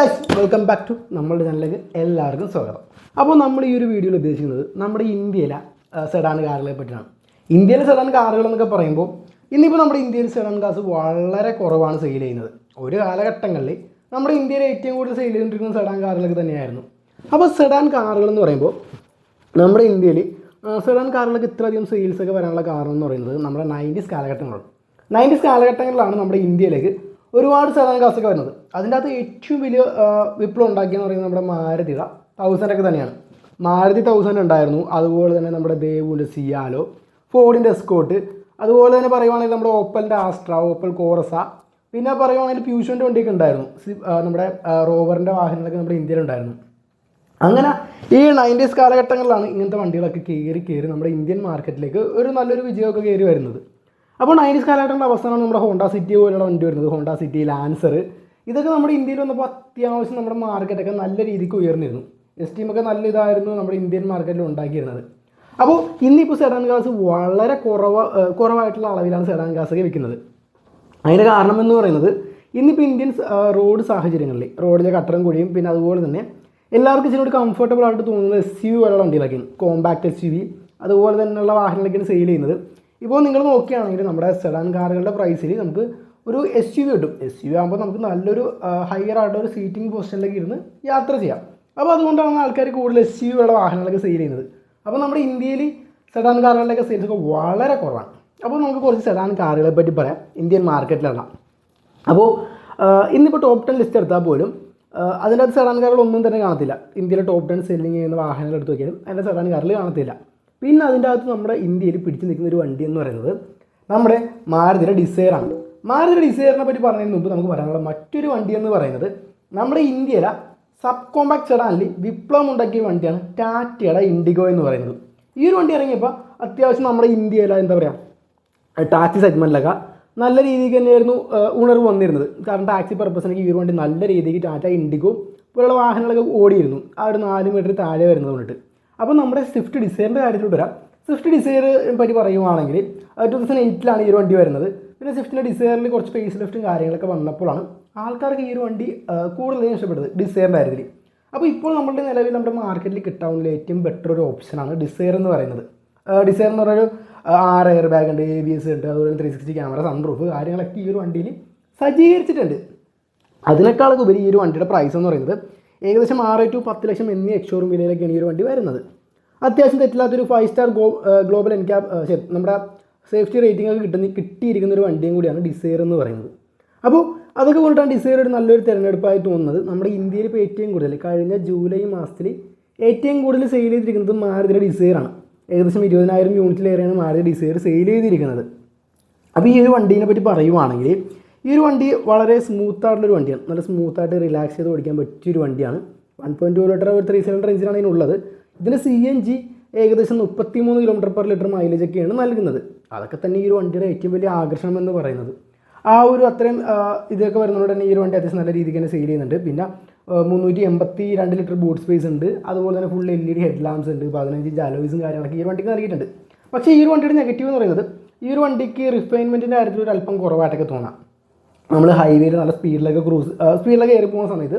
Guys welcome back to നമ്മുടെ ചാനലിലേക്ക് എല്ലാവർക്കും സ്വാഗതം. അപ്പോൾ നമ്മൾ ഈ ഒരു വീഡിയോയിൽ ഉദ്ദേശിക്കുന്നത് നമ്മുടെ ഇന്ത്യയിലെ സെഡാൻ കാറുകളെ പറ്റിയാണ്. ഇന്ത്യയിലെ സെഡാൻ കാറുകൾ എന്നൊക്കെ പറയുമ്പോൾ ഇന്നിപ്പോൾ നമ്മുടെ ഇന്ത്യയിൽ സെഡാൻ കാസ് വളരെ കുറവാണ് സെയിൽ ചെയ്യുന്നത്. ഒരു കാലഘട്ടങ്ങളിൽ നമ്മുടെ ഇന്ത്യയിൽ ഏറ്റവും കൂടുതൽ സെയിൽ ചെയ്തുകൊണ്ടിരിക്കുന്ന സെഡാൻ കാറുകളൊക്കെ തന്നെയായിരുന്നു. അപ്പോൾ സെഡാൻ കാറുകൾ എന്ന് പറയുമ്പോൾ നമ്മുടെ ഇന്ത്യയിൽ സെഡാൻ കാറുകൾക്ക് ഇത്രയധികം സെയിൽസ് ഒക്കെ വരാനുള്ള കാരണം എന്ന് പറയുന്നത് നമ്മുടെ നയന്റീസ് കാലഘട്ടങ്ങളാണ്. നയന്റീസ് കാലഘട്ടങ്ങളിലാണ് നമ്മുടെ ഇന്ത്യയിലേക്ക് ഒരുപാട് സാധാരണ കാസൊക്കെ വരുന്നത്. അതിന്റെ അകത്ത് ഏറ്റവും വലിയ വിപ്ലവം ഉണ്ടാക്കിയെന്ന് പറയുന്നത് നമ്മുടെ മാരുതിയുടെ തൗസൻഡ് ഒക്കെ തന്നെയാണ്. മാരുതി തൗസൻഡ് ഉണ്ടായിരുന്നു. അതുപോലെ തന്നെ നമ്മുടെ ദേവുവിന്റെ സിയാലോ ഫോർഡിന്റെ എസ്കോട്ട് അതുപോലെ തന്നെ പറയുവാണെങ്കിൽ നമ്മുടെ ഓപ്പലിന്റെ ആസ്ട്ര ഓപ്പൽ കോറസ പിന്നെ പറയുവാണെങ്കിൽ പ്യൂഷന്റെ വണ്ടിയൊക്കെ ഉണ്ടായിരുന്നു. നമ്മുടെ റോവറിന്റെ വാഹനങ്ങളൊക്കെ നമ്മുടെ ഇന്ത്യയിലുണ്ടായിരുന്നു അങ്ങനെ ഈ നയന്റീസ് കാലഘട്ടങ്ങളിലാണ് ഇങ്ങനത്തെ വണ്ടികളൊക്കെ കയറി കയറി നമ്മുടെ ഇന്ത്യൻ മാർക്കറ്റിലേക്ക് ഒരു നല്ലൊരു വിജയമൊക്കെ കയറി വരുന്നത്. അപ്പോൾ നയന്റീസ് കാലഘട്ടങ്ങളുടെ അവസാനമാണ് നമ്മുടെ ഹോണ്ട സിറ്റി പോലുള്ള വണ്ടി വരുന്നത്. ഹോണ്ട സിറ്റി ലാൻസർ ഇതൊക്കെ നമ്മുടെ ഇന്ത്യയിൽ വന്നപ്പോൾ അത്യാവശ്യം നമ്മുടെ മാർക്കറ്റൊക്കെ നല്ല രീതിക്ക് ഉയർന്നിരുന്നു. എസ് നല്ല ഇതായിരുന്നു നമ്മുടെ ഇന്ത്യൻ മാർക്കറ്റിൽ ഉണ്ടാക്കിയിരുന്നത്. അപ്പോൾ ഇന്നിപ്പോൾ സെഡാൻ കാസ് വളരെ കുറവ് കുറവായിട്ടുള്ള അളവിലാണ് സെഡാൻ കാസൊക്കെ വിൽക്കുന്നത്. അതിന്റെ കാരണം എന്ന് പറയുന്നത് ഇന്നിപ്പോൾ ഇന്ത്യൻ റോഡ് സാഹചര്യങ്ങളിൽ റോഡിലെ കട്ടറും കുഴിയും പിന്നെ അതുപോലെ തന്നെ എല്ലാവർക്കും ഇതിനോട് കംഫർട്ടബിൾ ആയിട്ട് തോന്നുന്നത് എസ് യു പോലുള്ള വണ്ടികളൊക്കെയാണ്. കോമ്പാക്ട് എസ് യു വി അതുപോലെ തന്നെയുള്ള വാഹനങ്ങളൊക്കെയാണ് സെയിൽ ചെയ്യുന്നത്. ഇപ്പോൾ നിങ്ങൾ നോക്കുകയാണെങ്കിൽ നമ്മുടെ സെഡാൻ കാറുകളുടെ പ്രൈസിൽ നമുക്ക് ഒരു എസ് യു വി കിട്ടും. എസ് യു വി ആകുമ്പോൾ നമുക്ക് നല്ലൊരു ഹയർ ആയിട്ട് ഒരു സീറ്റിംഗ് പൊസിഷനിലേക്ക് ഇരുന്ന് യാത്ര ചെയ്യാം. അപ്പോൾ അതുകൊണ്ടാണ് ആൾക്കാർ കൂടുതൽ എസ് യു ഉള്ള വാഹനങ്ങളൊക്കെ സെയിൽ ചെയ്യുന്നത്. അപ്പോൾ നമ്മുടെ ഇന്ത്യയിൽ സെഡാൻ കാറുകളുടെയൊക്കെ സെയിൽസ് ഒക്കെ വളരെ കുറവാണ്. അപ്പോൾ നമുക്ക് കുറച്ച് സെഡാൻ കാറുകളെ പറ്റി പറയാം. ഇന്ത്യൻ മാർക്കറ്റിലുള്ള അപ്പോൾ ഇന്നിപ്പോൾ ടോപ്പ് ടെൻ ലിസ്റ്റ് എടുത്താൽ പോലും അതിന്റെ അകത്ത് സെഡാൻ കാറുകൾ ഒന്നും തന്നെ കാണത്തില്ല. ഇന്ത്യയിലെ ടോപ്പ് ടെൻ സെല്ലിങ് ചെയ്യുന്ന വാഹനങ്ങൾ എടുത്ത് നോക്കിയാലും അതിന്റെ സെഡാൻ കാറിൽ കാണത്തില്ല. പിന്നെ അതിന്റെ അകത്ത് നമ്മുടെ ഇന്ത്യയിൽ പിടിച്ചു നിൽക്കുന്ന ഒരു വണ്ടി എന്ന് പറയുന്നത് നമ്മുടെ മാരുതിയുടെ ഡിസൈറാണ് മാരുതിയുടെ ഡിസൈറിനെ പറ്റി പറയുന്നതിന് മുമ്പ് നമുക്ക് പറയാനുള്ള മറ്റൊരു വണ്ടി എന്ന് പറയുന്നത് നമ്മുടെ ഇന്ത്യയിലെ സബ് കോമ്പാക്ട് സെഡാനിൽ വിപ്ലവം ഉണ്ടാക്കിയ വണ്ടിയാണ് ടാറ്റയുടെ ഇൻഡിഗോ എന്ന് പറയുന്നത്. ഈ ഒരു വണ്ടി ഇറങ്ങിയപ്പോൾ അത്യാവശ്യം നമ്മുടെ ഇന്ത്യയിലെ എന്താ പറയുക ടാക്സി സെഗ്മെന്റിലൊക്കെ നല്ല രീതിക്ക് തന്നെയായിരുന്നു ഉണർവ് വന്നിരുന്നത്. കാരണം ടാക്സി പർപ്പസിനൊക്കെ ഈ ഒരു വണ്ടി നല്ല രീതിക്ക് ടാറ്റ ഇൻഡിഗോ പോലുള്ള വാഹനങ്ങളൊക്കെ ഓടിയിരുന്നു. ആ ഒരു നാല് മീറ്റർ താഴെ വരുന്നത് കൊണ്ടിട്ട് അപ്പോൾ നമ്മുടെ സ്വിഫ്റ്റ് ഡിസൈറിന്റെ കാര്യത്തിൽ വരാം. സ്വിഫ്റ്റ് ഡിസൈർ പറ്റി പറയുവാണെങ്കിൽ ടു തൗസൻഡ് എയ്റ്റിലാണ് ഈ ഒരു വണ്ടി വരുന്നത്. പിന്നെ സ്വിഫ്റ്റിന്റെ ഡിസൈറിൽ കുറച്ച് ഫേസ് ലിഫ്റ്റും കാര്യങ്ങളൊക്കെ വന്നപ്പോഴാണ് ആൾക്കാർക്ക് ഈ ഒരു വണ്ടി കൂടുതലും ഇഷ്ടപ്പെട്ടത് ഡിസൈറിന്റെ കാര്യത്തിൽ. അപ്പോൾ ഇപ്പോൾ നമ്മുടെ നിലവിൽ നമ്മുടെ മാർക്കറ്റിൽ കിട്ടാവുന്ന ഏറ്റവും ബെറ്റർ ഒരു ഓപ്ഷനാണ് ഡിസൈർ എന്ന് പറയുന്നത്. ഡിസൈർ എന്ന് പറഞ്ഞൊരു ആറ് എയർ ബാഗ് ഉണ്ട് എ ബി എസ് ഉണ്ട് അതുപോലെ ത്രീ സിക്സ്റ്റി ക്യാമറ സൺറൂഫ് കാര്യങ്ങളൊക്കെ ഈ ഒരു വണ്ടിയിൽ സജ്ജീകരിച്ചിട്ടുണ്ട്. അതിനേക്കാളൊക്കെ ഉപരി ഈ ഒരു വണ്ടിയുടെ പ്രൈസ് എന്ന് പറയുന്നത് ഏകദേശം ആറ് ടു പത്ത് ലക്ഷം എന്നീ എക്സ്ഷോറൂം വിലയിലൊക്കെയാണ് ഈ ഒരു വണ്ടി വരുന്നത്. അത്യാവശ്യം തെറ്റില്ലാത്തൊരു ഫൈവ് സ്റ്റാർ ഗോ ഗ്ലോബൽ എൻക്യാബ് ശരി നമ്മുടെ സേഫ്റ്റി റേറ്റിംഗ് ഒക്കെ കിട്ടുന്ന കിട്ടിയിരിക്കുന്ന ഒരു വണ്ടിയും കൂടിയാണ് ഡിസൈർ എന്ന് പറയുന്നത്. അപ്പോൾ അതൊക്കെ കൊണ്ടിട്ടാണ് ഡിസൈർ ഒരു നല്ലൊരു തിരഞ്ഞെടുപ്പായി തോന്നുന്നത്. നമ്മുടെ ഇന്ത്യയിൽ ഇപ്പോൾ ഏറ്റവും കൂടുതൽ കഴിഞ്ഞ ജൂലൈ മാസത്തിൽ ഏറ്റവും കൂടുതൽ സെയിൽ ചെയ്തിരിക്കുന്നത് മാരുതിയുടെ ഡിസൈറാണ് ഏകദേശം ഇരുപതിനായിരം യൂണിറ്റിലേറെയാണ് മാരുതി ഡിസൈർ സെയിൽ ചെയ്തിരിക്കുന്നത്. അപ്പോൾ ഈ ഒരു വണ്ടീനെ പറ്റി പറയുവാണെങ്കിൽ ഈ ഒരു വണ്ടി വളരെ സ്മൂത്ത് ആയിട്ടുള്ളൊരു വണ്ടിയാണ്. നല്ല സ്മൂത്തായിട്ട് റിലാക്സ് ചെയ്ത് ഓടിക്കാൻ പറ്റിയൊരു വണ്ടിയാണ്. വൺ പോയിന്റ് ടു ലിറ്റർ ഒരു ത്രീ സിലിണ്ടർ എഞ്ചിനാണ് ഇതിനുള്ളത് ഇതിന് സി എൻ ജി ഏകദേശം മുപ്പത്തി മൂന്ന് കിലോമീറ്റർ പെർ ലിറ്റർ മൈലേജ് ഒക്കെയാണ് നൽകുന്നത്. അതൊക്കെ തന്നെ ഈ ഒരു വണ്ടിയുടെ ഏറ്റവും വലിയ ആകർഷണം എന്ന് പറയുന്നത്. ആ ഒരു അത്രയും ഇതൊക്കെ വരുന്നതുകൊണ്ട് തന്നെ ഈ ഒരു വണ്ടി അത്യാവശ്യം നല്ല രീതിക്ക് തന്നെ സെയിൽ ചെയ്യുന്നുണ്ട്. പിന്നെ മുന്നൂറ്റി എൺപത്തി രണ്ട് ലിറ്റർ ബൂട്ട് സ്പേസ് ഉണ്ട്. അതുപോലെ തന്നെ full L E D head lamps ഉണ്ട്. പതിനഞ്ച് ജാലോയിസും കാര്യങ്ങളൊക്കെ ഈ വണ്ടിക്ക് നൽകിയിട്ടുണ്ട്. പക്ഷേ ഈ ഒരു വണ്ടിയുടെ നെഗറ്റീവ് എന്ന് പറയുന്നത് ഈ ഒരു വണ്ടിക്ക് റിഫൈൻമെന്റിന്റെ കാര്യത്തിൽ ഒരു അല്പം കുറവായിട്ടൊക്കെ തോന്നാം. നമ്മൾ ഹൈവേയിൽ നല്ല സ്പീഡിലൊക്കെ ക്രൂസ് സ്പീഡിലൊക്കെ കയറി പോകുന്ന സമയത്ത്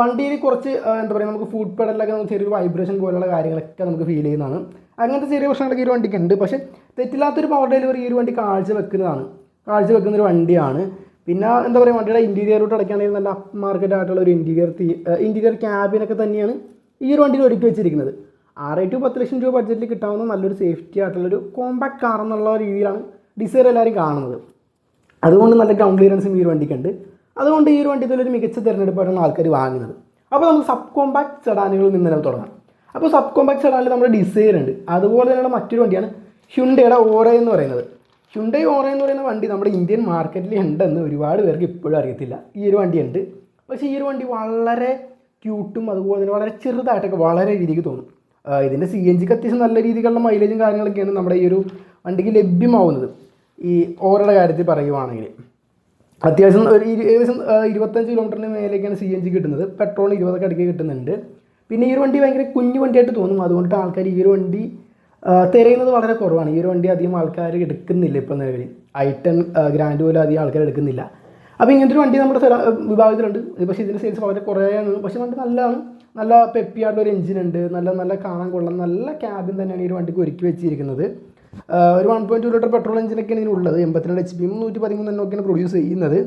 വണ്ടിയിൽ കുറച്ച് എന്താ പറയുക നമുക്ക് ഫുഡ് പെഡലിലൊക്കെ നമുക്ക് ചെറിയൊരു വൈബ്രേഷൻ പോലുള്ള കാര്യങ്ങളൊക്കെ നമുക്ക് ഫീൽ ചെയ്യുന്നതാണ്. അങ്ങനത്തെ ചെറിയ പ്രശ്നങ്ങളൊക്കെ ഈ ഒരു വണ്ടിക്ക് ഉണ്ട് പക്ഷേ തെറ്റില്ലാത്തൊരു പവർ ഡെലിവറി ഈ ഒരു വണ്ടി കാഴ്ച വെക്കുന്നതാണ്. കാഴ്ച വെക്കുന്ന ഒരു വണ്ടിയാണ്. പിന്നെ എന്താ പറയുക വണ്ടിയുടെ ഇന്റീരിയറോട്ട് അടയ്ക്കുകയാണെങ്കിൽ നല്ല അപ്പ് മാർക്കറ്റ് ആയിട്ടുള്ള ഒരു ഇന്റീരിയർ ഇന്റീരിയർ ക്യാബിനൊക്കെ തന്നെയാണ് ഈ ഒരു വണ്ടിയിൽ ഒരുക്കി വെച്ചിരിക്കുന്നത്. ആറ് ടു പത്ത് ലക്ഷം രൂപ ബഡ്ജറ്റിൽ കിട്ടാവുന്ന നല്ലൊരു സേഫ്റ്റി ആയിട്ടുള്ളൊരു കോമ്പാക്ട് കാർ എന്നുള്ള രീതിയിലാണ് ഡിസൈർ എല്ലാവരും കാണുന്നത്. അതുകൊണ്ട് നല്ല ഗ്രൗണ്ട് ക്ലിയറൻസും ഈ ഒരു വണ്ടിക്കുണ്ട്. അതുകൊണ്ട് ഈ ഒരു വണ്ടി ഇതിലൊരു മികച്ച തിരഞ്ഞെടുപ്പായിട്ടാണ് ആൾക്കാർ വാങ്ങുന്നത്. അപ്പോൾ നമുക്ക് സബ് കോമ്പാക്ട് സെഡാനുകളിൽ നിന്ന് തന്നെ തുടങ്ങാം. അപ്പോൾ സബ് കോമ്പാക്ട് സെഡാനിൽ നമ്മുടെ ഡിസൈർ ഉണ്ട്. അതുപോലെ തന്നെയുള്ള മറ്റൊരു വണ്ടിയാണ് ഹ്യുണ്ടയുടെ ഓറ എന്ന് പറയുന്നത്. ഹ്യുണ്ടൈ ഓറ എന്ന് പറയുന്ന വണ്ടി നമ്മുടെ ഇന്ത്യൻ മാർക്കറ്റിൽ ഉണ്ടെന്ന് ഒരുപാട് പേർക്ക് ഇപ്പോഴും അറിയത്തില്ല. ഈ ഒരു വണ്ടി ഉണ്ട് പക്ഷേ ഈ ഒരു വണ്ടി വളരെ ക്യൂട്ടും അതുപോലെ തന്നെ വളരെ ചെറുതായിട്ടൊക്കെ വളരെ രീതിക്ക് തോന്നും. ഇതിന്റെ സി എൻ ജിക്ക് അത്യാവശ്യം നല്ല രീതിയിലുള്ള മൈലേജും കാര്യങ്ങളൊക്കെയാണ് നമ്മുടെ ഈ ഒരു വണ്ടിക്ക് ലഭ്യമാവുന്നത്. ഈ ഓറയുടെ കാര്യത്തിൽ പറയുവാണെങ്കിൽ അത്യാവശ്യം ഒരു ഏകദേശം ഇരുപത്തഞ്ച് കിലോമീറ്ററിന് മേലേക്കാണ് സി എൻ ജി കിട്ടുന്നത്. പെട്രോൾ ഇരുപതൊക്കെ അടുക്കി കിട്ടുന്നുണ്ട്. പിന്നെ ഈ ഒരു വണ്ടി ഭയങ്കര കുഞ്ഞു വണ്ടിയായിട്ട് തോന്നും. അതുകൊണ്ട് ആൾക്കാർ ഈ ഒരു വണ്ടി തിരയുന്നത് വളരെ കുറവാണ്. ഈ ഒരു വണ്ടി അധികം ആൾക്കാർ എടുക്കുന്നില്ല ഇപ്പോൾ നിലവിൽ. ഐ ടെൻ ഗ്രാൻഡ് പോലും അധികം ആൾക്കാർ എടുക്കുന്നില്ല. അപ്പോൾ ഇങ്ങനത്തെ ഒരു വണ്ടി നമ്മുടെ വിഭാഗത്തിലുണ്ട്. പക്ഷേ ഇതിന്റെ സെയിൽസ് വളരെ കുറയാണ് പക്ഷേ വണ്ടി നല്ലതാണ്. നല്ല പെപ്പിയായിട്ടുള്ള ഒരു എഞ്ചിൻ ഉണ്ട്. നല്ല നല്ല കാണാൻ കൊള്ളാം. നല്ല ക്യാബിൻ തന്നെയാണ് ഈ ഒരു വണ്ടിക്ക് ഒരുക്കി വെച്ചിരിക്കുന്നത്. ഒരു one point two litre petrol എഞ്ചിനൊക്കെയാണ് ഇതിനുള്ളത്. എൺപത്തിരണ്ട് എച്ച് പിയും നൂറ്റി പതിമൂന്ന് എണ്ണൊക്കെയാണ് പ്രൊഡ്യൂസ് ചെയ്യുന്നത്.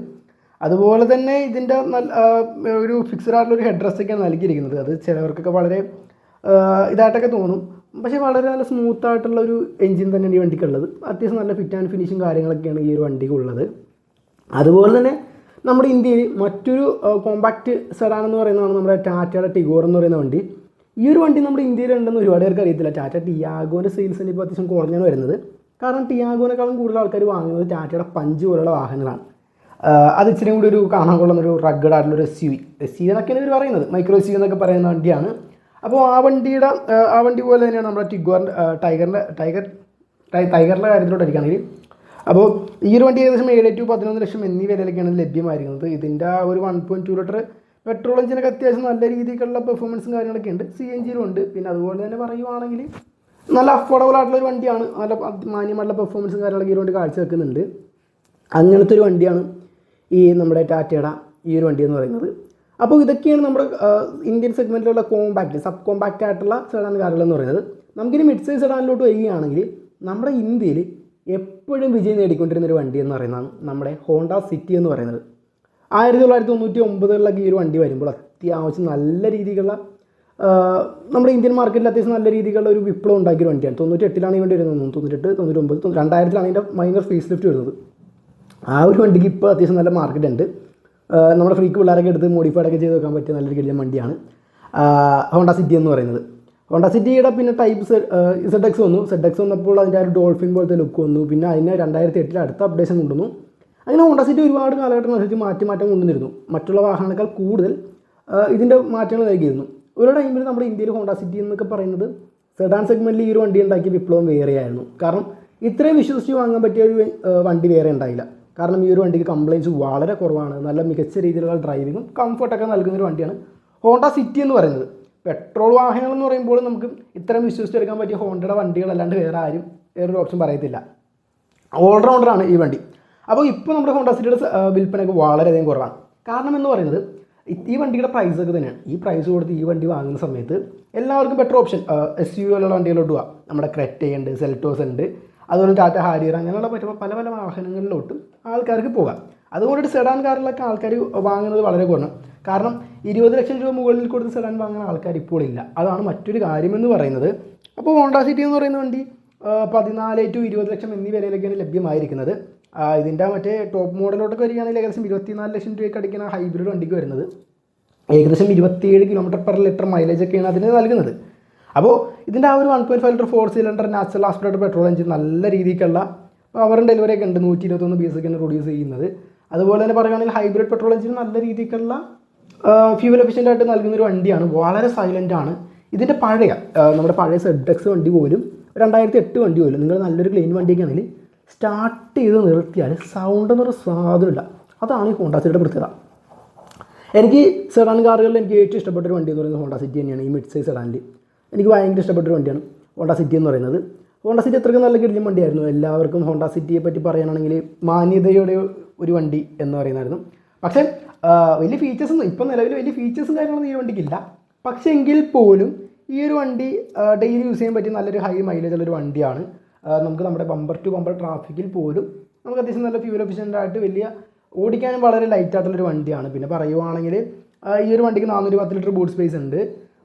അതുപോലെ തന്നെ ഇതിന്റെ നല്ല ഒരു ഫിക്സഡ് ആയിട്ടുള്ള ഒരു ഹെഡ് റെസ്റ്റൊക്കെയാണ് നൽകിയിരിക്കുന്നത്. അത് ചിലവർക്കൊക്കെ വളരെ ഇതായിട്ടൊക്കെ തോന്നും. പക്ഷേ വളരെ നല്ല സ്മൂത്ത് ആയിട്ടുള്ള ഒരു എഞ്ചിൻ തന്നെയാണ് ഈ വണ്ടിക്കുള്ളത്. അത്യാവശ്യം നല്ല ഫിറ്റ് ആൻഡ് ഫിനിഷും കാര്യങ്ങളൊക്കെയാണ് ഈ ഒരു വണ്ടിക്കുള്ളത്. അതുപോലെ തന്നെ നമ്മുടെ ഇന്ത്യയിൽ മറ്റൊരു കോമ്പാക്റ്റ് സെഡാൻ എന്ന് പറയുന്നതാണ് നമ്മുടെ ടാറ്റയുടെ ടിഗോർ എന്ന് പറയുന്ന വണ്ടി. ഈ ഒരു വണ്ടി നമ്മുടെ ഇന്ത്യയിലുണ്ടെന്ന് ഒരുപാട് പേർക്ക് അറിയത്തില്ല. ടാറ്റ ടിയാഗോന്റെ സെയിൽസിന് ഇപ്പോൾ അത്യാവശ്യം കുറഞ്ഞാണ് വരുന്നത്. കാരണം ടിയാഗോനേക്കാളും കൂടുതൽ ആൾക്കാർ വാങ്ങുന്നത് ടാറ്റയുടെ പഞ്ച് പോലുള്ള വാഹനങ്ങളാണ്. അത് ഇച്ചിരി കൂടി ഒരു കാണാൻ കൊള്ളുന്ന ഒരു റഗ്ഗഡ് ആയിട്ടുള്ള ഒരു എസ് യു എസ് യു എന്നൊക്കെയാണ് ഇവർ പറയുന്നത്. മൈക്രോ എസ് യു എന്നൊക്കെ പറയുന്ന വണ്ടിയാണ്. അപ്പോൾ ആ വണ്ടിയുടെ ആ വണ്ടി പോലെ തന്നെയാണ് നമ്മുടെ ടിഗോറിന്റെ ടൈഗറിന്റെ ടൈഗർ ടൈഗറിന്റെ കാര്യത്തിലോട്ടായിരിക്കുകയാണെങ്കിൽ അപ്പോൾ ഈ ഒരു വണ്ടി ഏകദേശം ഏഴ് ടു പതിനൊന്ന് ലക്ഷം എന്നീ വിലയിലൊക്കെയാണ് ലഭ്യമായിരിക്കുന്നത്. ഇതിന്റെ ആ ഒരു one point two litre petrol എഞ്ചിനൊക്കെ അത്യാവശ്യം നല്ല രീതിക്കുള്ള പെർഫോമൻസും കാര്യങ്ങളൊക്കെ ഉണ്ട്. സി എൻ ജിയിലും ഉണ്ട്. പിന്നെ അതുപോലെ തന്നെ പറയുവാണെങ്കിൽ നല്ല അഫോർഡബിൾ ആയിട്ടുള്ള ഒരു വണ്ടിയാണ്. നല്ല മാന്യമായിട്ടുള്ള പെർഫോമൻസും കാര്യങ്ങളൊക്കെ ഇതുകൊണ്ട് കാഴ്ച വെക്കുന്നുണ്ട്. കാഴ്ചവെക്കുന്നുണ്ട് അങ്ങനത്തെ ഒരു വണ്ടിയാണ് ഈ നമ്മുടെ ടാറ്റയുടെ ഈ ഒരു വണ്ടി എന്ന് പറയുന്നത്. അപ്പോൾ ഇതൊക്കെയാണ് നമ്മുടെ ഇന്ത്യൻ സെഗ്മെന്റിലുള്ള കോമ്പാക്റ്റ് സബ് കോമ്പാക്റ്റ് ആയിട്ടുള്ള സെഡാൻ കാറുകൾ എന്ന് പറയുന്നത്. നമുക്കിനി മിഡ് സൈസ് സെഡാനിലോട്ട് വരികയാണെങ്കിൽ നമ്മുടെ ഇന്ത്യയിൽ എപ്പോഴും വിജയം നേടിക്കൊണ്ടിരുന്ന ഒരു വണ്ടി എന്ന് പറയുന്നതാണ് നമ്മുടെ ഹോണ്ട സിറ്റി എന്ന് പറയുന്നത്. ആയിരത്തി തൊള്ളായിരത്തി തൊണ്ണൂറ്റി ഒമ്പതുകളിലൊക്കെ ഈ ഒരു വണ്ടി വരുമ്പോൾ അത്യാവശ്യം നല്ല രീതിയിലുള്ള നമ്മുടെ ഇന്ത്യൻ മാർക്കറ്റിൽ അത്യാവശ്യം നല്ല രീതിയിലുള്ള ഒരു വിപ്ലവം ഉണ്ടാക്കിയ ഒരു വണ്ടിയാണ്. തൊണ്ണൂറ്റി എട്ടിലാണ് ഈ വണ്ടി വരുന്നത്. തൊണ്ണൂറ്റെട്ട് തൊണ്ണൂറ്റൊമ്പത് ഒമ്പത് രണ്ടായിരത്തിലാണ് ഇതിന്റെ മൈനർ ഫേസ് ലിഫ്റ്റ് വരുന്നത്. ആ ഒരു വണ്ടിക്ക് ഇപ്പോൾ അത്യാവശ്യം നല്ല മാർക്കറ്റ് ഉണ്ട്. നമ്മുടെ ഫ്രീക്ക് പിള്ളേരൊക്കെ എടുത്ത് മോഡിഫൈഡ് ഒക്കെ ചെയ്ത് വെക്കാൻ പറ്റിയ നല്ലൊരു കിടിലൻ വണ്ടിയാണ്. ഹോണ്ട സിറ്റി എന്ന് പറയുന്നത്. ഹോണ്ട സിറ്റിയുടെ പിന്നെ ടൈപ്പ് സെഡ് എക്സ് വന്നു. സെഡ് എക്സ് വന്നപ്പോൾ അതിന്റെ ആ ഒരു ഡോൾഫിൻ പോലത്തെ ലുക്ക് വന്നു. പിന്നെ അതിന് രണ്ടായിരത്തി എട്ടിൽ അടുത്ത അപ്ഡേഷൻ കൊണ്ടുവന്നു. അങ്ങനെ ഹോണ്ട സിറ്റി ഒരുപാട് കാലഘട്ടം അനുസരിച്ച് മാറ്റി മാറ്റം കൊണ്ടുവന്നിരുന്നു. മറ്റുള്ള വാഹനങ്ങളെക്കാൾ കൂടുതൽ ഇതിന്റെ മാറ്റങ്ങൾ നൽകിയിരുന്നു. ഒരു ടൈമിൽ നമ്മുടെ ഇന്ത്യയിൽ ഹോണ്ട സിറ്റി എന്നൊക്കെ പറയുന്നത് സെഡാൻ സെഗ്മെന്റിൽ ഈ ഒരു വണ്ടി ഉണ്ടാക്കിയ വിപ്ലവം വേറെയായിരുന്നു. കാരണം ഇത്രയും വിശ്വസിച്ച് വാങ്ങാൻ പറ്റിയ ഒരു വണ്ടി വേറെ ഉണ്ടായില്ല. കാരണം ഈ ഒരു വണ്ടിക്ക് കംപ്ലയിൻസ് വളരെ കുറവാണ്. നല്ല മികച്ച രീതിയിലുള്ള ഡ്രൈവിങ്ങും കംഫർട്ടൊക്കെ നൽകുന്ന ഒരു വണ്ടിയാണ് ഹോണ്ട സിറ്റി എന്ന് പറയുന്നത്. പെട്രോൾ വാഹനങ്ങൾ എന്ന് പറയുമ്പോൾ നമുക്ക് ഇത്രയും വിശ്വസിച്ചെടുക്കാൻ പറ്റിയ ഹോണ്ടയുടെ വണ്ടികളല്ലാണ്ട് വേറെ ആരും വേറൊരു ഓപ്ഷൻ പറയത്തില്ല. ഓൾറൗണ്ടറാണ് ഈ വണ്ടി. അപ്പോൾ ഇപ്പോൾ നമ്മുടെ ഹോണ്ട സിറ്റിയുടെ വിൽപ്പനയൊക്കെ വളരെയധികം കുറവാണ്. കാരണം എന്ന് പറയുന്നത് ഈ- വണ്ടിയുടെ പ്രൈസ് ഒക്കെ തന്നെയാണ് ഈ പ്രൈസ് കൊടുത്ത് ഈ വണ്ടി വാങ്ങുന്ന സമയത്ത് എല്ലാവർക്കും ബെറ്റർ ഓപ്ഷൻ എസ് യു പോലുള്ള വണ്ടികളിലോട്ട് പോവാം. നമ്മുടെ ക്രെറ്റ ഉണ്ട് സെൽറ്റോസ് ഉണ്ട് അതുപോലെ ടാറ്റ ഹാരിയർ അങ്ങനെയുള്ള പറ്റുമ്പോൾ പല പല വാഹനങ്ങളിലോട്ടും ആൾക്കാർക്ക് പോകാം. ഒരു സെഡാൻ കാറിലൊക്കെ ആൾക്കാർ വാങ്ങുന്നത് വളരെ കുറഞ്ഞു കാരണം ഇരുപത് ലക്ഷം രൂപ മുകളിൽ കൊടുത്ത് സെഡാൻ വാങ്ങുന്ന ആൾക്കാർ ഇപ്പോൾ ഇല്ല. അതാണ് മറ്റൊരു കാര്യമെന്ന് പറയുന്നത്. അപ്പോൾ ഹോണ്ട സിറ്റി എന്ന് പറയുന്ന വണ്ടി പതിനാല് ടു ഇരുപത് ലക്ഷം എന്നീ വിലയിലൊക്കെയാണ് ലഭ്യമായിരിക്കുന്നത്. ഇതിന്റെ മറ്റേ ടോപ്പ് മോഡലോട്ടൊക്കെ വരികയാണെങ്കിൽ ഏകദേശം ഇരുപത്തിനാല് ലക്ഷം രൂപയ്ക്ക് അടിക്കുന്ന ഹൈബ്രിഡ് വണ്ടിക്ക് വരുന്നത്. ഏകദേശം ഇരുപത്തിയേഴ് കിലോമീറ്റർ പെർ ലിറ്റർ മൈലേജ് ഒക്കെയാണ് അതിന് നൽകുന്നത്. അപ്പോൾ ഇതിന്റെ ആ ഒരു one point five litre four cylinder natural aspirated petrol engine നല്ല രീതിക്കുള്ള പവർ ഡെലിവറി ഒക്കെ ഉണ്ട്. നൂറ്റി ഇരുപത്തൊന്ന് ബി എസ് പ്രൊഡ്യൂസ് ചെയ്യുന്നത്. അതുപോലെ തന്നെ പറയുകയാണെങ്കിൽ ഹൈബ്രിഡ് പെട്രോൾ എഞ്ചിൻ നല്ല രീതിക്കുള്ള ഫ്യൂവൽ എഫിഷ്യന്റ് ആയിട്ട് നൽകുന്ന ഒരു വണ്ടിയാണ്. വളരെ സൈലന്റ് ആണ്. ഇതിന്റെ പഴയ നമ്മുടെ പഴയ സെഡ് എക്സ് വണ്ടി പോലും രണ്ടായിരത്തി എട്ട് വണ്ടി പോലും നിങ്ങൾ നല്ലൊരു ക്ലീൻ വണ്ടിയൊക്കെ ആണെങ്കിൽ സ്റ്റാർട്ട് ചെയ്ത് നിർത്തിയാൽ സൗണ്ട് എന്നൊരു സാധനമില്ല. അതാണ് ഈ ഹോണ്ട ഹോണ്ടാസിയുടെ പ്രത്യേകത. എനിക്ക് സെഡാൻ കാറുകളിൽ എനിക്ക് ഏറ്റവും ഇഷ്ടപ്പെട്ട ഒരു വണ്ടി എന്ന് പറയുന്നത് ഹോണ്ട സിറ്റി തന്നെയാണ് ഈ മിഡ് സൈസ് സെഡാനിൽ എനിക്ക് ഭയങ്കര ഇഷ്ടപ്പെട്ട ഒരു വണ്ടിയാണ് ഹോണ്ട സിറ്റി എന്ന് പറയുന്നത്. ഹോണ്ട സിറ്റി അത്രയ്ക്ക് നല്ല കിടിലൻ വണ്ടിയായിരുന്നു. എല്ലാവർക്കും ഹോണ്ട സിറ്റിയെ പറ്റി പറയുകയാണെങ്കിൽ മാന്യതയുടെ ഒരു വണ്ടി എന്ന് പറയുന്നതായിരുന്നു. പക്ഷേ വലിയ ഫീച്ചേഴ്സ് ഒന്നും ഇപ്പം നിലവിൽ വലിയ ഫീച്ചേഴ്സും കാര്യങ്ങളൊന്നും ഈ വണ്ടിക്കില്ല. പക്ഷേ എങ്കിൽ പോലും ഈ ഒരു വണ്ടി ഡെയിലി യൂസ് ചെയ്യാൻ പറ്റിയ നല്ലൊരു ഹൈ മൈലേജ് ഉള്ളൊരു വണ്ടിയാണ് നമുക്ക് നമ്മുടെ ബമ്പർ ടു ബമ്പർ ട്രാഫിക്കിൽ പോലും നമുക്ക് അത്യാവശ്യം നല്ല ഫ്യൂൽ എഫിഷ്യന്റ് ആയിട്ട് വലിയ ഓടിക്കാനും വളരെ ലൈറ്റ് ആയിട്ടുള്ളൊരു വണ്ടിയാണ്. പിന്നെ പറയുവാണെങ്കിൽ ഈ ഒരു വണ്ടിക്ക് നാനൂറ്റി പത്ത് ലിറ്റർ ബൂട്ട് സ്പേസ് ഉണ്ട്.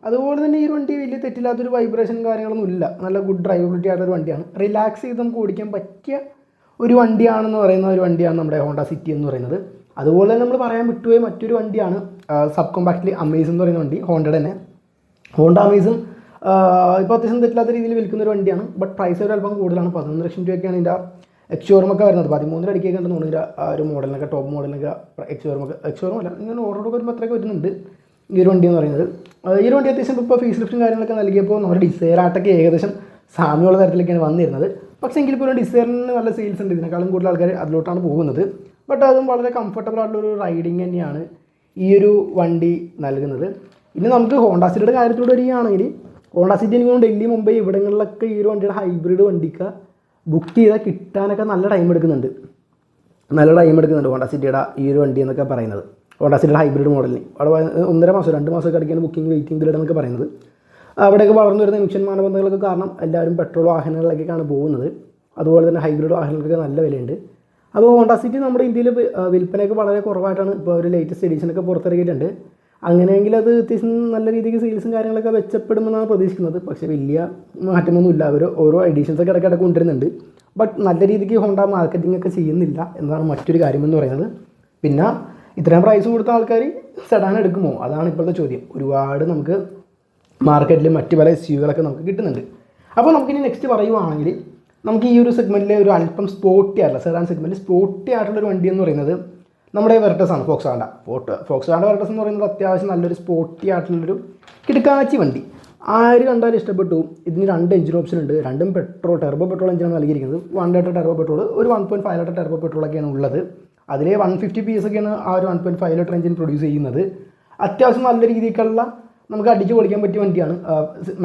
അതുപോലെ തന്നെ ഈ വണ്ടി വലിയ തെറ്റില്ലാത്തൊരു വൈബ്രേഷൻ കാര്യങ്ങളൊന്നും ഇല്ല. നല്ല ഗുഡ് ഡ്രൈവബിലിറ്റി ആയിട്ടൊരു വണ്ടിയാണ്. റിലാക്സ് ചെയ്ത് നമുക്ക് ഓടിക്കാൻ പറ്റിയ ഒരു വണ്ടിയാണെന്ന് പറയുന്ന ഒരു വണ്ടിയാണ് നമ്മുടെ ഹോണ്ട സിറ്റി എന്ന് പറയുന്നത്. അതുപോലെ തന്നെ നമ്മൾ പറയാൻ വിട്ടുപോയ മറ്റൊരു വണ്ടിയാണ് സബ് കോമ്പാക്റ്റ്ലി അമേസ് എന്ന് പറയുന്ന വണ്ടി ഹോണ്ടയുടെ തന്നെ. ഹോണ്ട അമേസും ഇപ്പോൾ അത്യാവശ്യം തെറ്റില്ലാത്ത രീതിയിൽ വിൽക്കുന്ന ഒരു വണ്ടിയാണ്. ബട്ട് പ്രൈസ് ഒരു അല്പം കൂടുതലാണ്. പതിനൊന്ന് ലക്ഷം രൂപയൊക്കെയാണ് ഇതിന്റെ എക്സ്ഷോറൂമൊക്കെ വരുന്നത്. പതിമൂന്നര അടിക്കൊക്കെ ഉണ്ടെന്ന് തോന്നുന്നു ആ ഒരു മോഡലിനൊക്കെ ടോപ്പ് മോഡലിനൊക്കെ എക്സ്ഷോറൂമൊക്കെ എക്സ്ഷോറൂം അല്ല ഇങ്ങനെ ഓർഡർ വരുമ്പോൾ അത്രയൊക്കെ വരുന്നുണ്ട് ഈ ഒരു വണ്ടി എന്ന് പറയുന്നത്. ഈ ഒരു വണ്ടി അത്യാവശ്യം ഇപ്പോൾ ഫീസ് ലിഫ്റ്റും കാര്യങ്ങളൊക്കെ നൽകിയപ്പോൾ നമ്മുടെ ഡിസൈറായിട്ടൊക്കെ ഏകദേശം സാമ്യമുള്ള തരത്തിലേക്കാണ് വന്നിരുന്നത്. പക്ഷേ എങ്കിൽ പോലും ഡിസൈറിന് നല്ല സെയിൽസ് ഉണ്ട്. ഇതിനേക്കാളും കൂടുതൽ ആൾക്കാർ അതിലോട്ടാണ് പോകുന്നത്. ബട്ട് അതും വളരെ കംഫർട്ടബിൾ ആയിട്ടുള്ള ഒരു റൈഡിങ് തന്നെയാണ് ഈ ഒരു വണ്ടി നൽകുന്നത്. ഇനി നമുക്ക് ഹോണ്ട കാര്യത്തിലൂടെ വരികയാണെങ്കിൽ ഹോണ്ട എനിക്ക് ഡൽഹി മുംബൈ ഇവിടങ്ങളിലൊക്കെ ഈ ഒരു വണ്ടിയുടെ ഹൈബ്രിഡ് വണ്ടിക്ക് ബുക്ക് ചെയ്താൽ കിട്ടാനൊക്കെ നല്ല ടൈം എടുക്കുന്നുണ്ട്. നല്ല ടൈം എടുക്കുന്നുണ്ട് ഹോണ്ട സിറ്റിയുടെ ഈ ഒരു വണ്ടി എന്നൊക്കെ പറയുന്നത്. ഹോണ്ട സിറ്റിയുടെ ഹൈബ്രിഡ് മോഡലിന് അവിടെ ഒന്നര മാസം രണ്ട് മാസമൊക്കെ അടിക്കാൻ ബുക്കിംഗ് വെയിറ്റിംഗ് പീരീഡ് എന്നൊക്കെ പറയുന്നത്. അവിടെയൊക്കെ വളർന്നു വരുന്ന മിഷൻ മാനബന്ധങ്ങളൊക്കെ കാരണം എല്ലാവരും പെട്രോൾ വാഹനങ്ങളിലേക്കാണ് പോകുന്നത്. അതുപോലെ തന്നെ ഹൈബ്രിഡ് വാഹനങ്ങൾക്കൊക്കെ നല്ല വിലയുണ്ട്. അപ്പോൾ ഹോണ്ട സിറ്റി നമ്മുടെ ഇന്ത്യയിൽ വിൽപ്പനയൊക്കെ വളരെ കുറവായിട്ടാണ് ഇപ്പോൾ ഒരു ലേറ്റസ്റ്റ് എഡീഷനൊക്കെ പുറത്തിറക്കിയിട്ടുണ്ട്. അങ്ങനെയെങ്കിൽ അത് അത്യാവശ്യം നല്ല രീതിക്ക് സെയിൽസും കാര്യങ്ങളൊക്കെ മെച്ചപ്പെടുമെന്നാണ് പ്രതീക്ഷിക്കുന്നത്. പക്ഷേ വലിയ മാറ്റമൊന്നുമില്ല. അവർ ഓരോ എഡീഷൻസ് ഒക്കെ ഇടയ്ക്ക് കൊണ്ടുവരുന്നുണ്ട്. ബട്ട് നല്ല രീതിക്ക് ഹോണ്ട മാർക്കറ്റിംഗ് ഒക്കെ ചെയ്യുന്നില്ല എന്നാണ് മറ്റൊരു കാര്യമെന്ന് പറയുന്നത്. പിന്നെ ഇത്രയും പ്രൈസ് കൊടുത്ത ആൾക്കാർ സെഡാൻ എടുക്കുമോ? അതാണ് ഇപ്പോഴത്തെ ചോദ്യം. ഒരുപാട് നമുക്ക് മാർക്കറ്റിൽ മറ്റു പല എസ് യുകളൊക്കെ നമുക്ക് കിട്ടുന്നുണ്ട്. അപ്പോൾ നമുക്കിനി നെക്സ്റ്റ് പറയുവാണെങ്കിൽ നമുക്ക് ഈ ഒരു സെഗ്മെന്റിലെ ഒരു അല്പം സ്പോർട്ടി ആയിട്ടുള്ള സെഡാൻ സെഗ്മെന്റിൽ സ്പോർട്ടി ആയിട്ടുള്ള ഒരു വണ്ടി എന്ന് പറയുന്നത് നമ്മുടെ വെർട്ടസ് ആണ് ഫോക്സ് വാണ്ട ഫോട്ട് ഫോക്സ് വാണ്ട വെർട്ടസ് എന്ന് പറയുന്നത് അത്യാവശ്യം നല്ലൊരു സ്പോർട്ടി ആയിട്ടുള്ളൊരു കിടക്കാച്ചി വണ്ടി. ആര് കണ്ടാലും ഇഷ്ടപ്പെട്ടു. ഇതിന് രണ്ട് എഞ്ചിൻ ഓപ്ഷൻ ഉണ്ട്. രണ്ടും പെട്രോൾ ടെർബോ പെട്രോൾ എഞ്ചിനാണ് നൽകിയിരിക്കുന്നത്. വൺ ലിറ്റർ ടെർബോ പെട്രോൾ ഒരു one point five litre turbo പെട്രോളൊക്കെയാണ് ഉള്ളത്. അതിലെ വൺ ഫിഫ്റ്റി പി എസ് ഒക്കെയാണ് ആ ഒരു one point five litre engine produce ചെയ്യുന്നത്. അത്യാവശ്യം നല്ല രീതിക്കുള്ള നമുക്ക് അടിച്ച് പൊളിക്കാൻ പറ്റിയ വണ്ടിയാണ്.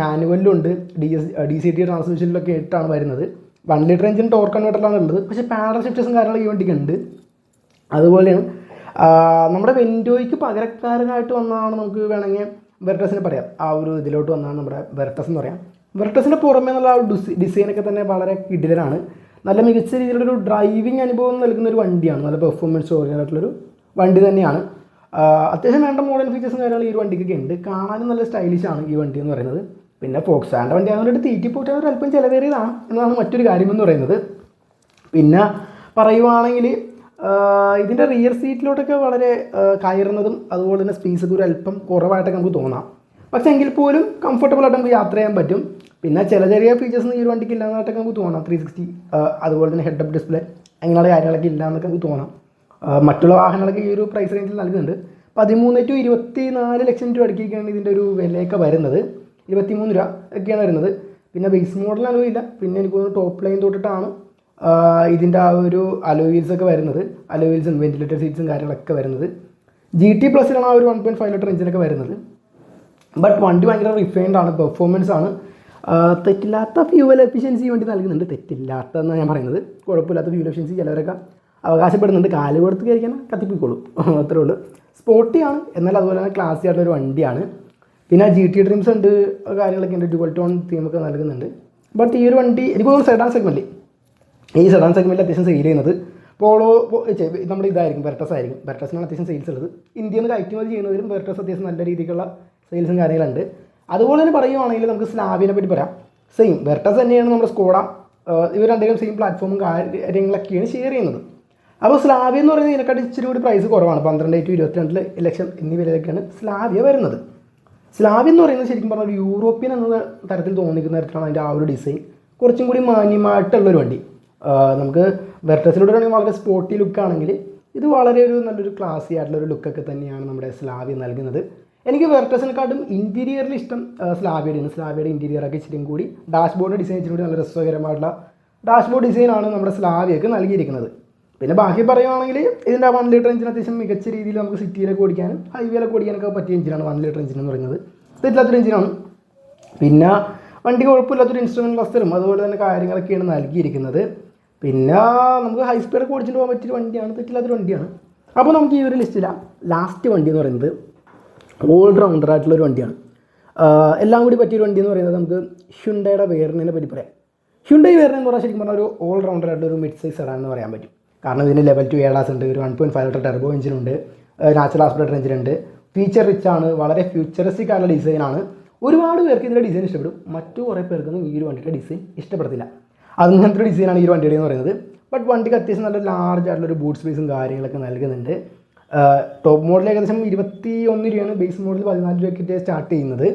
മാനുവലും ഉണ്ട്. D S D C T ട്രാൻസ്മിഷനിലൊക്കെ ആയിട്ടാണ് വരുന്നത്. വൺ ലിറ്റർ എഞ്ചിൻ ടോർക്ക് കൺവേർട്ടറിലാണ് ഉള്ളത്. പക്ഷേ പാരൽ ഷിഫ്റ്റേഴ്സും കാര്യങ്ങളൊക്കെ ഈ വണ്ടിക്ക് ഉണ്ട്. അതുപോലെയാണ് ആ, നമ്മുടെ വെൻഡോയ്ക്ക് പകരക്കാരനായിട്ട് വന്നതാണ് നമുക്ക് വേണമെങ്കിൽ വെർട്ടസിനെ പറയാം. ആ ഒരു ഇതിലോട്ട് വന്നതാണ് നമ്മുടെ വെർട്ടസ് എന്ന് പറയാം. വെർട്ടസിന്റെ പുറമേ എന്നുള്ള ആ ഡിസ് ഡിസൈനൊക്കെ തന്നെ വളരെ കിടിലനാണ് നല്ല മികച്ച രീതിയിലുള്ളൊരു ഡ്രൈവിംഗ് അനുഭവം നൽകുന്ന ഒരു വണ്ടിയാണ്. നല്ല പെർഫോമൻസ് ഓറിയന്റായിട്ടുള്ളൊരു വണ്ടി തന്നെയാണ്. അത്യാവശ്യം വേണ്ട മോഡേൺ ഫീച്ചേഴ്സും കാര്യങ്ങളും ഈ ഒരു വണ്ടിക്കൊക്കെ ഉണ്ട്. കാണാനും നല്ല സ്റ്റൈലിഷ് ആണ് ഈ വണ്ടി എന്ന് പറയുന്നത്. പിന്നെ ഫോക്സാന്റെ വണ്ടി അതുകൊണ്ട് തീറ്റി പോയിട്ട് ഒരു അല്പം ചിലവേറിയതാണ്. എന്നതാണ് മറ്റൊരു കാര്യമെന്ന് പറയുന്നത്. പിന്നെ പറയുവാണെങ്കിൽ ഇതിന്റെ റിയർ സീറ്റിലോട്ടൊക്കെ വളരെ കയറുന്നതും അതുപോലെ തന്നെ സ്പേസ് ഒക്കെ ഒരു അല്പം കുറവായിട്ടൊക്കെ നമുക്ക് തോന്നാം. പക്ഷേ എങ്കിൽ പോലും കംഫർട്ടബിൾ ആയിട്ട് നമുക്ക് യാത്ര ചെയ്യാൻ പറ്റും. പിന്നെ ചില ചെറിയ ഫീച്ചേഴ്സ് ഈ ഒരു വണ്ടിക്ക് ഇല്ലാന്നായിട്ടൊക്കെ നമുക്ക് തോന്നാം. ത്രീ സിക്സ്റ്റി അതുപോലെ തന്നെ ഹെഡ് അപ്പ് ഡിസ്പ്ലേ അങ്ങനെയുള്ള കാര്യങ്ങളൊക്കെ ഇല്ലാന്നൊക്കെ നമുക്ക് തോന്നാം. മറ്റുള്ള വാഹനങ്ങളൊക്കെ ഈ ഒരു പ്രൈസ് റേഞ്ചിൽ നൽകുന്നുണ്ട്. പതിമൂന്ന് ടു ഇരുപത്തി നാല് ലക്ഷം രൂപ അടുക്കിയൊക്കെയാണ് ഇതിന്റെ ഒരു വിലയൊക്കെ വരുന്നത്. ഇരുപത്തി മൂന്ന് രൂപ ഒക്കെയാണ് വരുന്നത്. പിന്നെ ബേസ് മോഡൽ ഇല്ല. പിന്നെ എനിക്ക് തോന്നുന്നു ടോപ്പ് ലൈൻ തൊട്ടിട്ടാണ് ഇതിന്റെ ആ ഒരു അലോവീൽസ് ഒക്കെ വരുന്നത് അലോവീൽസും വെന്റിലേറ്റർ സീറ്റ്സും കാര്യങ്ങളൊക്കെ വരുന്നത്. ജി ടി പ്ലസിലാണ് ആ ഒരു വൺ പോയിന്റ് ഫൈവ് ലിറ്റർ എഞ്ചിനൊക്കെ വരുന്നത്. ബട്ട് വണ്ടി ഭയങ്കര റിഫൈൻഡ് ആണ് പെർഫോമൻസ് ആണ്. തെറ്റില്ലാത്ത ഫ്യൂവൽ എഫിഷ്യൻസി വേണ്ടി നൽകുന്നുണ്ട്. തെറ്റില്ലാത്ത എന്നാണ് ഞാൻ പറയുന്നത്. കുഴപ്പമില്ലാത്ത ഫ്യൂവൽ എഫിഷ്യൻസി ചിലവരൊക്കെ അവകാശപ്പെടുന്നുണ്ട്. കാൽ കൊടുത്ത് കയറിക്കാൻ കത്തിപ്പിക്കോളും അത്രേ ഉള്ളൂ. സ്പോർട്ടിയാണ് എന്നാൽ അതുപോലെ തന്നെ ക്ലാസി ആയിട്ടുള്ള ഒരു വണ്ടിയാണ്. പിന്നെ ജി ടി ഡ്രീംസ് ഉണ്ട് കാര്യങ്ങളൊക്കെ ഉണ്ട്. ഡ്യുവൽ ടോൺ തീമൊക്കെ നൽകുന്നുണ്ട്. ബട്ട് ഈ ഒരു വണ്ടി എനിക്ക് തോന്നുന്നു സെഡാൻ സെഗ്മെന്റ് ഈ സെഡാൻ സെഗ്മെന്റിൽ അത്യാവശ്യം സെയിൽ ചെയ്യുന്നത്. പോളോ നമ്മൾ ഇതായിരിക്കും ബെർട്ടസ് ആയിരിക്കും. ബെർട്ടസിനാണ് അത്യാവശ്യം സെയിൽസ് ഉള്ളത്. ഇന്ത്യയിൽ നിന്ന് കയറ്റുമതി ചെയ്യുന്നതിലും ബെർട്ടസ് അത്യാവശ്യം നല്ല രീതിക്കുള്ള സെയിൽസും കാര്യങ്ങളുണ്ട്. അതുപോലെ തന്നെ പറയുവാണെങ്കിൽ നമുക്ക് സ്ലാബിനെ പറ്റി പറയാം. സെയിം ബെർട്ടസ് തന്നെയാണ് നമ്മുടെ സ്കോഡ ഇവർ രണ്ടുപേരും സെയിം പ്ലാറ്റ്ഫോമും കാര്യങ്ങളൊക്കെയാണ് ഷെയർ ചെയ്യുന്നത്. അപ്പോൾ സ്ലാവിയ എന്ന് പറയുന്നത് ഇതിനെക്കാട്ടി ഇച്ചിരി കൂടി പ്രൈസ് കുറവാണ്. പന്ത്രണ്ട് ടു ഇരുപത്തിരണ്ട് ലക്ഷം എന്നീ വിലയിലൊക്കെയാണ് സ്ലാവിയ വരുന്നത്. സ്ലാവി എന്ന് പറയുന്നത് ശരിക്കും പറഞ്ഞാൽ ഒരു യൂറോപ്യൻ എന്ന തരത്തിൽ തോന്നിക്കുന്ന തരത്തിലാണ് അതിന്റെ ആ ഒരു ഡിസൈൻ കുറച്ചും കൂടി മാന്യമായിട്ടുള്ളൊരു വണ്ടി. നമുക്ക് വെർട്ടസിലൂടെ ആണെങ്കിൽ വളരെ സ്പോർട്ടി ലുക്കാണെങ്കിൽ ഇത് വളരെ ഒരു നല്ലൊരു ക്ലാസി ആയിട്ടുള്ള ഒരു ലുക്കൊക്കെ തന്നെയാണ് നമ്മുടെ സ്ലാവി നൽകുന്നത്. എനിക്ക് വെർട്ടസിനെക്കാട്ടും ഇന്റീരിയറിൽ ഇഷ്ടം സ്ലാവിയുടെയാണ് സ്ലാവിയുടെ ഇന്റീരിയറൊക്കെ ഇച്ചിരിയും കൂടി ഡാഷ്ബോർഡ് ഡിസൈൻ ഇച്ചിരി കൂടി നല്ല രസകരമായിട്ടുള്ള ഡാഷ്ബോർഡ് ഡിസൈനാണ് നമ്മുടെ സ്ലാവിയൊക്കെ നൽകിയിരിക്കുന്നത്. പിന്നെ ബാക്കി പറയുകയാണെങ്കിൽ ഇതിന്റെ വൺ ലിറ്റർ എഞ്ചിന് അത്യാവശ്യം മികച്ച രീതിയിൽ നമുക്ക് സിറ്റിയിലൊക്കെ ഓടിക്കാനും ഹൈവേയിലൊക്കെ ഓടിക്കാനൊക്കെ പറ്റിയ എഞ്ചിനാണ് വൺ ലിറ്റർ എഞ്ചിൻ എന്ന് പറയുന്നത്. ഇതില്ലാത്തൊരു എഞ്ചിനാണ് പിന്നെ വണ്ടി കുഴപ്പമില്ലാത്തൊരു ഇൻസ്ട്രുമെന്റ് ക്ലസ്റ്ററും അതുപോലെ തന്നെ കാര്യങ്ങളൊക്കെയാണ് നൽകിയിരിക്കുന്നത്. പിന്നെ നമുക്ക് ഹൈ സ്പീഡ് ഓടിച്ചിട്ട് പോകാൻ പറ്റിയൊരു വണ്ടിയാണ്. തെറ്റില്ലാത്തൊരു വണ്ടിയാണ്. അപ്പോൾ നമുക്ക് ഈ ഒരു ലിസ്റ്റില ലാസ്റ്റ് വണ്ടി എന്ന് പറയുന്നത് ഓൾ റൗണ്ടർ ആയിട്ടുള്ള ഒരു വണ്ടിയാണ്. എല്ലാം കൂടി പറ്റിയൊരു വണ്ടി എന്ന് പറയുന്നത് നമുക്ക് ഹ്യുണ്ടയുടെ വേറിനെ പറ്റി പറയാം. ഹ്യുണ്ടൈ വേറിനെ എന്ന് പറഞ്ഞാൽ ശരിക്കും പറഞ്ഞാൽ ഒരു ഓൾ റൗണ്ടർ ആയിട്ടുള്ള ഒരു മിഡ് സൈസ് സെഡാൻ എന്ന് പറയാൻ പറ്റും. കാരണം ഇതിന് ലെവൽ ടു ഏഡാസ് ഉണ്ട് ഒരു one point five litre turbo engine ഉണ്ട് നാച്ചുറൽ ആസ്പിറേറ്റർ എഞ്ചിൻ ഉണ്ട്. ഫീച്ചർ റിച്ച് ആണ് വളരെ ഫ്യൂച്ചറിസ്റ്റിക് ആയിട്ടുള്ള ഡിസൈനാണ് ഒരുപാട് പേർക്ക് ഇതിന്റെ ഡിസൈൻ ഇഷ്ടപ്പെടും. മറ്റു കുറേ പേർക്കൊന്നും ഈ ഒരു വണ്ടിയുടെ ഡിസൈൻ ഇഷ്ടപ്പെടത്തില്ല. അങ്ങനത്തെ ഒരു ഡിസൈനാണ് ഈ ഒരു വണ്ടിയുടെ എന്ന് പറയുന്നത്. ബട്ട് വണ്ടിക്ക് അത്യാവശ്യം നല്ല ലാർജ് ആയിട്ടുള്ള ഒരു ബൂട്ട് സ്പേസും കാര്യങ്ങളൊക്കെ നൽകുന്നുണ്ട്. ടോപ്പ് മോഡൽ ഏകദേശം ഇരുപത്തി ഒന്ന് രൂപയാണ്. ബേസ് മോഡൽ പതിനാല് രൂപയ്ക്ക് സ്റ്റാർട്ട് ചെയ്യുന്നത്.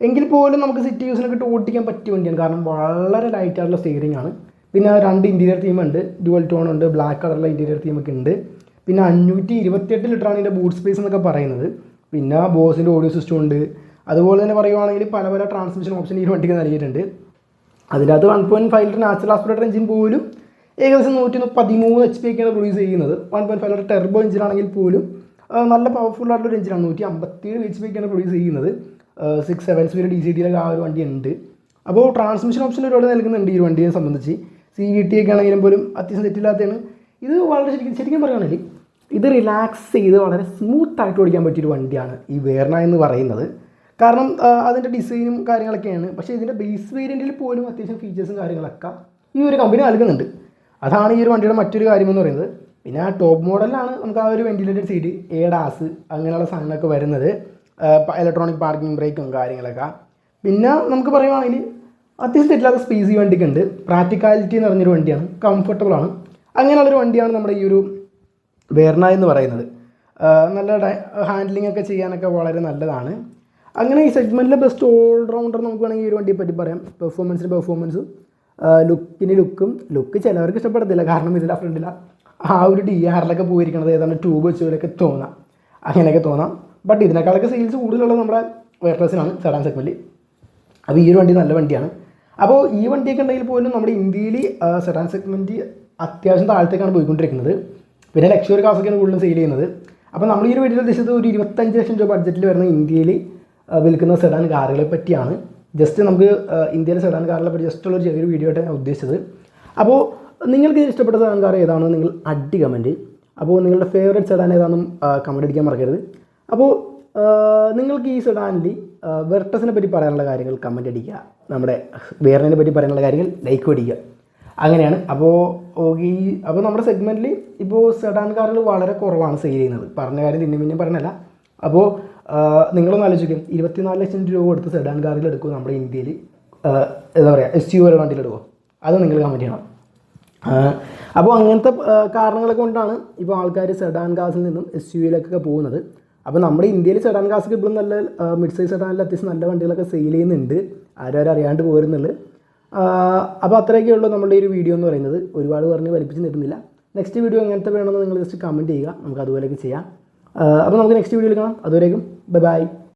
എങ്കിൽ പോലും നമുക്ക് സിറ്റി യൂസിനൊക്കെ ഇട്ട് ഓടിക്കാൻ പറ്റിയ വണ്ടിയാണ്. കാരണം വളരെ ലൈറ്റ് ആയിട്ടുള്ള സ്റ്റിയറിംഗ് ആണ്. പിന്നെ രണ്ട് ഇന്റീരിയർ ഉണ്ട്. ഡുവൽ ടോൺ ഉണ്ട്. ബ്ലാക്ക് കളറുള്ള ഇന്റീരിയർ തീമൊക്കെ ഉണ്ട്. പിന്നെ അഞ്ഞൂറ്റി ഇരുപത്തിയെട്ട് ലിറ്ററാണ് ഇതിന്റെ ബൂട്ട് സ്പേസ് എന്നൊക്കെ പറയുന്നത്. പിന്നെ ബോസിന്റെ ഓഡിയോ സിസ്റ്റം ഉണ്ട്. അതുപോലെ തന്നെ പറയുവാണെങ്കിൽ പല പല ട്രാൻസ്മിഷൻ ഓപ്ഷൻ ഈ വണ്ടിക്ക് നൽകിയിട്ടുണ്ട്. അതിനകത്ത് one point five litre natural aspirator engine പോലും ഏകദേശം നൂറ്റി പതിമൂന്ന് എച്ച് പി ഒക്കെയാണ് പ്രൊഡ്യൂസ് ചെയ്യുന്നത്. One point five litre turbo engine ആണെങ്കിൽ പോലും നല്ല പവർഫുൾ ആയിട്ടുള്ള ഒരു എഞ്ചിനാണ് നൂറ്റി അമ്പത്തിയേഴ് എച്ച് പി ഒക്കെയാണ് പ്രൊഡ്യൂസ് ചെയ്യുന്നത്. Six seven speed D C ടിയിലൊക്കെ ആ ഒരു വണ്ടി ഉണ്ട് അപ്പോൾ ട്രാൻസ്മിഷൻ ഓപ്ഷൻ ഒരുപാട് നൽകുന്നുണ്ട് ഈ വണ്ടിയെ സംബന്ധിച്ച്. സി വി ടി ഒക്കെ ആണെങ്കിലും പോലും അത്യാവശ്യം തെറ്റില്ലാത്തതാണ് ഇത് വളരെ ശരിക്കും ശരിക്കും പറയുകയാണെങ്കിൽ ഇത് റിലാക്സ് ചെയ്ത് വളരെ സ്മൂത്ത് ആയിട്ട് ഓടിക്കാൻ പറ്റിയൊരു വണ്ടിയാണ് ഈ വേർണ എന്ന് പറയുന്നത്. കാരണം അതിന്റെ ഡിസൈനും കാര്യങ്ങളൊക്കെയാണ്. പക്ഷേ ഇതിന്റെ ബേസ് വേരിയന്റിൽ പോലും അത്യാവശ്യം ഫീച്ചേഴ്സും കാര്യങ്ങളൊക്കെ ഈ ഒരു കമ്പനി നൽകുന്നുണ്ട്. അതാണ് ഈ ഒരു വണ്ടിയുടെ മറ്റൊരു കാര്യം എന്ന് പറയുന്നത്. പിന്നെ ആ ടോപ്പ് മോഡലിലാണ് നമുക്ക് ആ ഒരു വെന്റിലേറ്റഡ് സീറ്റ് എഡാസ് അങ്ങനെയുള്ള സാധനങ്ങളൊക്കെ വരുന്നത്. ഇലക്ട്രോണിക് പാർക്കിംഗ് ബ്രേക്കും കാര്യങ്ങളൊക്കെ. പിന്നെ നമുക്ക് പറയുവാണെങ്കിൽ അത്യാവശ്യം തെറ്റില്ലാത്ത സ്പേസ് ഈ വണ്ടിക്ക് ഉണ്ട്. പ്രാക്ടിക്കാലിറ്റി എന്ന് പറഞ്ഞൊരു വണ്ടിയാണ്. കംഫർട്ടബിൾ ആണ്. അങ്ങനെയുള്ളൊരു വണ്ടിയാണ് നമ്മുടെ ഈ ഒരു വേർണ എന്ന് പറയുന്നത്. നല്ല ഹാൻഡ്ലിംഗ് ഒക്കെ ചെയ്യാനൊക്കെ വളരെ നല്ലതാണ്. അങ്ങനെ ഈ സെഗ്മെന്റിലെ ബെസ്റ്റ് ഓൾറൗണ്ടർ നമുക്ക് വേണമെങ്കിൽ ഈ ഒരു വണ്ടിയെ പറ്റി പറയാം പെർഫോമൻസിന് പെർഫോമൻസ് ലുക്കിന് ലുക്കും ലുക്ക് ചിലവർക്ക് ഇഷ്ടപ്പെടത്തില്ല. കാരണം ഇതിന്റെ ഫ്രണ്ടില ആ ഒരു ഡി ആറിലൊക്കെ പോയിരിക്കുന്നത് ഏതാണ്ട് ട്യൂബ് വെച്ചതിലൊക്കെ തോന്നാം. അങ്ങനെയൊക്കെ തോന്നാം. ബട്ട് ഇതിനേക്കാളൊക്കെ സെയിൽസ് കൂടുതലുള്ളത് നമ്മുടെ വേർട്ടേഴ്സിനാണ് സെഡാൻ സെഗ്മെന്റിൽ അപ്പോൾ ഈ ഒരു വണ്ടി നല്ല വണ്ടിയാണ്. അപ്പോൾ ഈ വണ്ടിയൊക്കെ ഉണ്ടെങ്കിൽ പോലും നമ്മുടെ ഇന്ത്യയിൽ സെഡാൻ സെഗ്മെന്റ് അത്യാവശ്യം താഴത്തേക്കാണ് പോയിക്കൊണ്ടിരിക്കുന്നത്. പിന്നെ ലക്ഷറി കാസൊക്കെയാണ് കൂടുതലും സെയിൽ ചെയ്യുന്നത്. അപ്പോൾ നമ്മൾ ഈ ഒരു വീട്ടിൽ ഉദ്ദേശിച്ചത് ഒരു ഇരുപത്തഞ്ച് ലക്ഷം രൂപ ബഡ്ജറ്റിൽ വരുന്ന ഇന്ത്യയിൽ വിൽക്കുന്ന സെഡാൻ കാറുകളെ പറ്റിയാണ്. ജസ്റ്റ് നമുക്ക് ഇന്ത്യയിലെ സെഡാൻ കാറുകളെ പറ്റി ജസ്റ്റ് ഉള്ളൊരു ചെറിയൊരു വീഡിയോ ആയിട്ട് ഞാൻ ഉദ്ദേശിച്ചത്. അപ്പോൾ നിങ്ങൾക്ക് ഇഷ്ടപ്പെട്ട സെഡാൻ കാർ ഏതാണെന്ന് നിങ്ങൾ അടി കമന്റ് അപ്പോൾ നിങ്ങളുടെ ഫേവറേറ്റ് സെഡാൻ ഏതാണെന്നും കമന്റ് അടിക്കാൻ മറക്കരുത്. അപ്പോൾ നിങ്ങൾക്ക് ഈ സെഡാനിൽ വെർട്ടസിനെ പറ്റി പറയാനുള്ള കാര്യങ്ങൾ കമന്റ് അടിക്കുക. നമ്മുടെ വേറിനെ പറ്റി പറയാനുള്ള കാര്യങ്ങൾ ലൈക്ക് അടിക്കുക. അങ്ങനെയാണ്. അപ്പോൾ ഈ അപ്പോൾ നമ്മുടെ സെഗ്മെന്റിൽ ഇപ്പോൾ സെഡാൻ കാറുകൾ വളരെ കുറവാണ് സെയിൽ ചെയ്യുന്നത്. പറഞ്ഞ കാര്യം പിന്നെ പിന്നെ പറഞ്ഞല്ല. അപ്പോൾ നിങ്ങളൊന്ന് ആലോചിക്കും. ഇരുപത്തിനാല് ലക്ഷം രൂപ കൊടുത്ത് സെഡാൻ കാറിൽ എടുക്കും നമ്മുടെ ഇന്ത്യയിൽ. എന്താ പറയുക എസ് യു വരെ വണ്ടിയിൽ എടുക്കുമോ അത് നിങ്ങൾ കമന്റ് ചെയ്യണം. അപ്പോൾ അങ്ങനത്തെ കാരണങ്ങൾ കൊണ്ടാണ് ഇപ്പോൾ ആൾക്കാർ സെഡാൻ കാസിൽ നിന്നും എസ് യു വിയിലേക്കൊക്കെ പോകുന്നത്. അപ്പോൾ നമ്മുടെ ഇന്ത്യയിൽ സെഡാൻ കാസൊക്കെ ഇപ്പോഴും നല്ല മിഡ് സൈസ് സെഡാനിൽ അത്യാവശ്യം നല്ല വണ്ടികളൊക്കെ സെയിൽ ചെയ്യുന്നുണ്ട്. ആരും അറിയാണ്ട് പോരുന്നുള്ളു. അപ്പോൾ അത്രയൊക്കെ ഉള്ളൂ നമ്മുടെ ഒരു വീഡിയോ എന്ന് പറയുന്നത്. ഒരുപാട് പറഞ്ഞ് വലിപ്പിച്ച് നിൽക്കുന്നില്ല നെക്സ്റ്റ് വീഡിയോ എങ്ങനത്തെ വേണമെന്ന് നിങ്ങൾ ജസ്റ്റ് കമന്റ് ചെയ്യുക. നമുക്ക് അതുപോലെയൊക്കെ ചെയ്യാം. അപ്പോൾ നമുക്ക് നെക്സ്റ്റ് വീഡിയോയിൽ കാണാം. അതുവരേക്കും ബൈ ബൈ